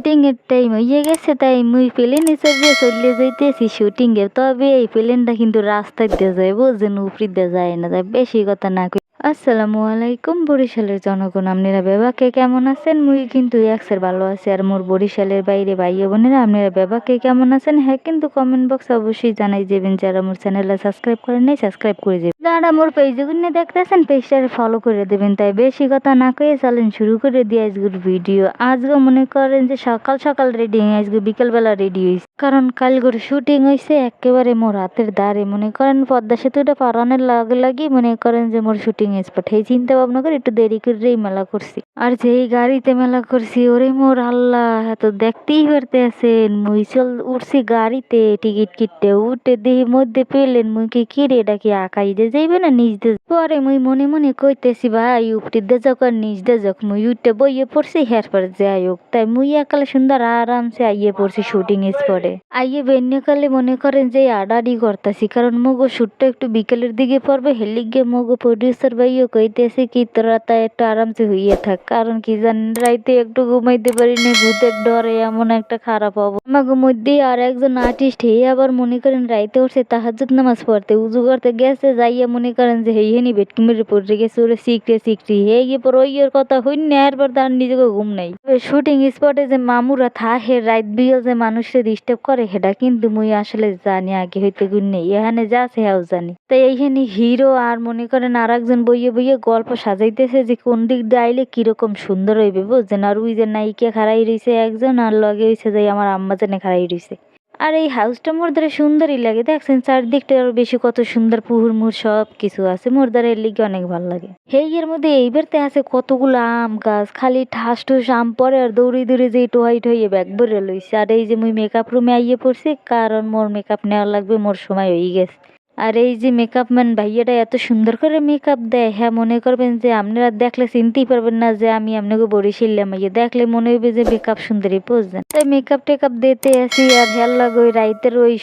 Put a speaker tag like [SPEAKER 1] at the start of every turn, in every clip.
[SPEAKER 1] Shooting এর time হয়ে গেছে তাই মুই প্লেন চড়িয়ে চলে যাইতেছি শুটিংয়ে তবে এই প্লেনটা কিন্তু রাস্তায় দিয়ে যায়, বুঝছেন? উপরি দিয়ে যায় না, তাই বেশি কথা না আসসালামু আলাইকুম, বরিশালের জনগণ। আপনারা বেবাকে কেমন আছেন? মুই কিন্তু একসের ভালো আছি আর মোর বরিশালের বাইরে ভাই বোনেরা, আপনারা বেবাকে কেমন আছেন? হ্যাঁ কিন্তু কমেন্ট বক্স অবশ্যই জানাই দেবেন যারা মোর চ্যানেলে সাবস্ক্রাইব করেন নাই সাবস্ক্রাইব করে যাবেন যারা মোর পেজে গুনে দেখতেছেন পেজটারে ফলো করে দেবেন। তাই বেশি কথা না কয়ে চলেন শুরু করে দিয়ে আজকের ভিডিও আজকে মনে করেন যে সকাল সকাল রেডি আজকে বিকেলবেলা রেডি হয়েছে কারণ কাল করে শুটিং হয়েছে একেবারে মোর হাতের দ্বারে। মনে করেন পদ্মা সেতুটা পারানোর লাগে লাগি মনে করেন যে মোর শুটিং স্পট এই চিন্তা ভাবনা করে একটু দেরি করেই মেলা করছি। আর যেই গাড়িতে মেলা করছি, ওরে মোর আল্লাহ, এত দেখতেই পারতে আছেন মুই চল, উঠছি গাড়িতে, টিকিট কিটতে উঠে দেখি মধ্যে পেলেন মুই কি রে, এটা কি আকাই দিয়ে যাইবে না নিজ পরে মুই মনে মনে কইতেছি, ভাই উপটি দে যাক আর নিজ দে যাক, মুই উঠতে বইয়ে পড়ছি হের পর যাই হোক। তাই মুই একালে সুন্দর আরামসে আইয়ে পড়ছি শুটিং স্পটে। আইয়ে বেন্যকালে মনে করেন যে আডাডি করতেছি, কারণ মগো শুটটা একটু বিকেলের দিকে পড়বে হেলিক গিয়ে মগো প্রডিউসার ভাইও কইতেছে কি, তোরা তাই একটু আরামসে হইয়ে থাক। কারণ কি জানেন, রাইতে একটু ঘুমাইতে পারিনি, ভূতের ডরে এমন একটা খারাপ হব আমাকে মধ্যে আর একজন আর্টিস্ট হে আবার মনে করেন রাইতে উঠছে তাহাজুদ নামাজ পড়তে, উজু করতে গেছে, যাইয়া মনে করেন যে হেই হেনি ভেটকি মেরে পড়ে গেছে ওরে শিখরে শিখরি হে গিয়ে পর ওই এর কথা হইন না এরপর তার নিজেকে ঘুম নাই। শুটিং স্পটে যে মামুরা থাহে রাইত বিয়েল যে মানুষের ডিস্টার্ব করে, সেটা কিন্তু মুই আসলে জানি, আগে হইতে গুণ নেই। এখানে যা হ্যাঁ জানি। তাই এইখানে হিরো আর মনে করেন আর একজন বইয়ে বইয়ে গল্প সাজাইতেছে যে কোন দিক দিয়ে আইলে কীরকম সুন্দর হইবে বুঝছেন? আর ওই যে নায়িকা খাড়াই রইছে একজন আর লগে হইছে যে আমার আম্মা জানে খাড়াই রইছে। আর এই হাউসটা মোর দ্বারা সুন্দরই লাগে, দেখছেন? চারদিকটা আরও বেশি কত সুন্দর পুহুর মুহুর সব কিছু আছে এর লিগে অনেক ভালো লাগে। হেই এর মধ্যে এইবারতে আছে কতগুলো আম গাছ, খালি ঠাস ঠুস আম পরে আর দৌড়ি দৌড়ি যে টোহাই ঠইয়ে ব্যাগ ভরে লইছে। আর এই যে মুই মেকআপ রুমে আইয়ে পড়ছি, কারণ মোর মেকআপ নেওয়া লাগবে, মোর সময় হয়ে গেছে। আর এই যে মেকআপ ম্যান ভাইয়াটা এত সুন্দর করে মেকআপ দেয় হ্যাঁ মনে করবেন যে আপনারা দেখলে চিনতেই পারবেন না যে আমি আপনাকে বরিশাল্লাম ইয়ে দেখলে মনে হইবে যে মেকআপ সুন্দরী, বুঝছেন? তাই মেকআপ টেকআপ দিতে আসি আর হেল লাগে ওই রাইতের ওই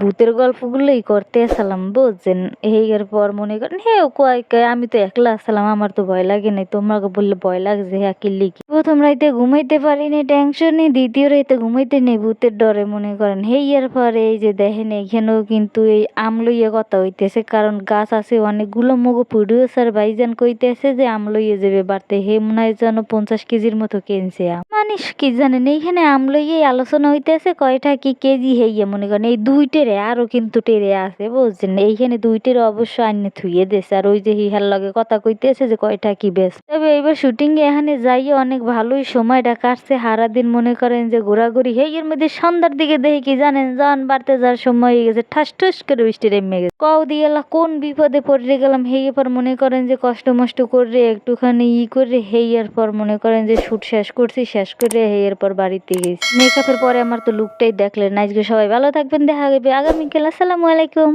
[SPEAKER 1] ভূতের গল্পগুলোই করতে আসলাম, বুঝছেন? এই পর মনে করেন, হে কয় আমি তো একলা আসলাম, আমার তো ভয় লাগে নাই, তোমাকে বললে ভয় লাগছে হ্যাঁ কি লিখি? প্রথম রাইতে ঘুমাইতে পারিনি টেনশনে দ্বিতীয় রাইতে ঘুমাইতে নেই, ভূতের ডরে মনে করেন। হেই, এর পরে এই যে দেখেন, এখানেও কিন্তু এই আম লইয়া কথা হইতেছে কারণ গাছ আছে, অনেকগুলো মগো প্রডিউসার ভাইজান কইতেছে যে আম লইয়ে যাবে বাড়তে। হে মনে হয় যেন পঞ্চাশ কেজির মতো কিনছে আম। মানুষ কি জানেন? এইখানে লইয়াই আলোচনা হইতেছে কয়টা কি কেজি হেইয়া মনে করেন? এই দুইটেরে আরও কিন্তু টেরে আছে, বুঝছেন? এইখানে দুইটেরে অবশ্য আইনে থুইয়ে দেছে আর ওই যে হিহার লগে কথা কইতেছে যে কয়টা কি বেশ। তবে এবার শুটিং এ এখানে যাইয়ে অনেক ভালোই সময়টা কাটছে। হারা দিন মনে করেন যে ঘোরাঘুরি হেই এর মধ্যে সন্ধ্যার দিকে দেখি কি জানেন? জন বাড়তে যাওয়ার সময় হয়ে গেছে, ঠাস ঠুস করে বৃষ্টি নেমে গেছে। কও দিয়ে এলা কোন বিপদে পড়ে গেলাম? হেই পর মনে করেন যে কষ্ট মষ্ট করে একটুখানি ই করে হেইয়ার পর মনে করেন যে শুট শেষ করছি, শেষ করে হেইয়ার পর বাড়িতে গেছি। মেকআপের পরে আমার তো লুকটাই দেখলেন আজকে সবাই ভালো থাকবেন, দেখা যাবে আগামীকাল আসসালামু আলাইকুম।